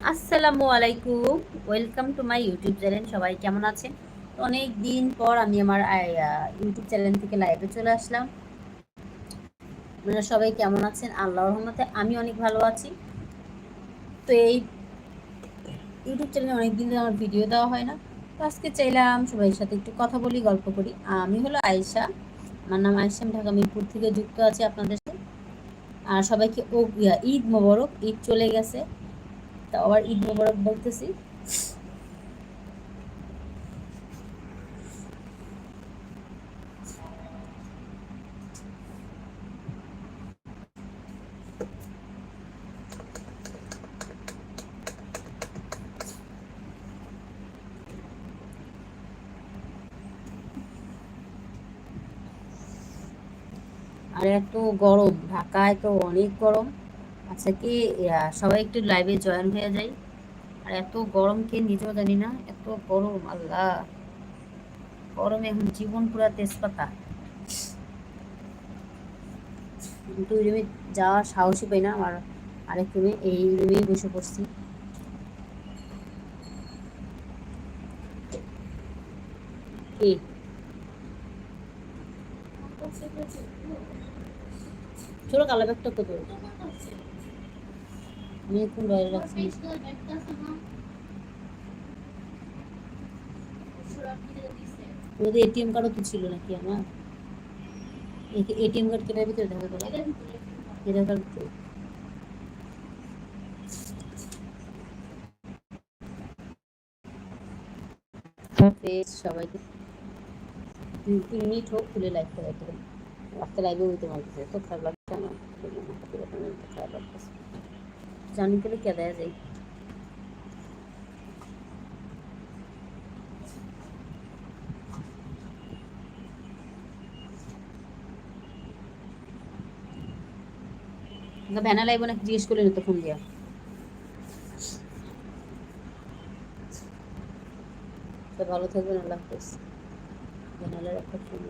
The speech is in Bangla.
আসসালামু আলাইকুম। Welcome to my YouTube channel সবাই কেমন আছেন? অনেক দিন পর আমি আমার ইউটিউব চ্যানেল থেকে লাইভে চলে আসলাম। আপনারা সবাই কেমন আছেন? আল্লাহর রহমতে আমি অনেক ভালো আছি। তো এই ইউটিউব চ্যানেলে অনেক দিন আমার ভিডিও দেওয়া হয় না। তো আজকে চাইলাম সবাই সাথে একটু কথা বলি, গল্প করি। আমি হলো আয়েশা। আমার নাম আয়েশা। ঢাকা মিরপুর থেকে যুক্ত আছি আপনাদের সাথে। আর সবাইকে ও ঈদ মোবারক। ঈদ চলে গেছে। তা আবার ঈদ মোবারক বলতেছি। আর এত গরম ঢাকায় তো অনেক গরম। আচ্ছা কি সবাই একটু লাইভে জয়েন হয়ে যায় আর এত গরম কে নিজেও জানি না, এত গরম, আল্লাহ। গরমে এখন জীবন পুরা তেজপাতা। কিন্তু রুমে যাওয়ার সাহসই পাই না, আমার আরেক রুমে এই রুমেই বসে পড়ছি। কি? ছোট কালো ব্যাগটা কত আমি এখন বাইরে রাখছি ওদের এটিএম কার্ডও তো ছিল নাকি আমার এটিএম কার্ড কেটার ভিতরে দেখা গেল ভিতরে সবাইকে তিন মিনিট হোক খুলে লাইভ করে লাইভে হইতে তো খারাপ লাগছে না খারাপ লাগতেছে জানি গেলে কে দেয়া যায়? ভ্যানা লাইব না জিজ্ঞেস করলেন তো ফোন দিয়া। ভালো থাকবেন, আল্লাহ হাফেজ। ভ্যানালের একটা ফোন